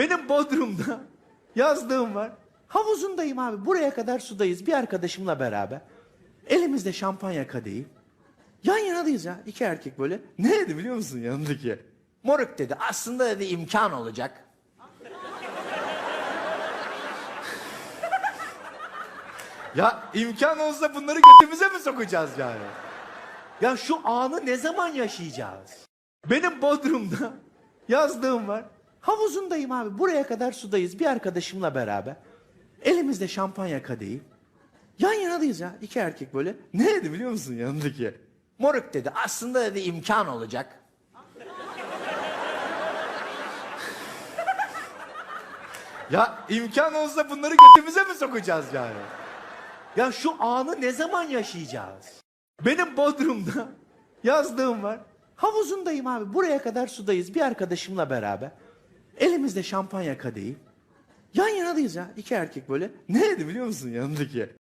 Benim Bodrum'da yazlığım var. Havuzundayım abi. Buraya kadar sudayız bir arkadaşımla beraber. Elimizde şampanya kadehi. Yan yanadayız ya. iki erkek böyle. Ne dedi biliyor musun yanındaki? Moruk dedi. Aslında dedi imkan olacak. ya imkan olsa bunları götümüze mi sokacağız yani? Ya şu anı ne zaman yaşayacağız? Benim Bodrum'da yazlığım var. Havuzundayım abi. Buraya kadar sudayız bir arkadaşımla beraber. Elimizde şampanya kadehi. Yan yanadayız ya. iki erkek böyle. Ne dedi biliyor musun yanındaki? Moruk dedi. Aslında dedi imkan olacak. ya imkan olsa bunları götümüze mi sokacağız yani? Ya şu anı ne zaman yaşayacağız? Benim Bodrum'da yazlığım var. Havuzundayım abi. Buraya kadar sudayız bir arkadaşımla beraber. Elimizde şampanya kadehi. Yan yanadayız ya. iki erkek böyle. Ne dedi biliyor musun yanındaki?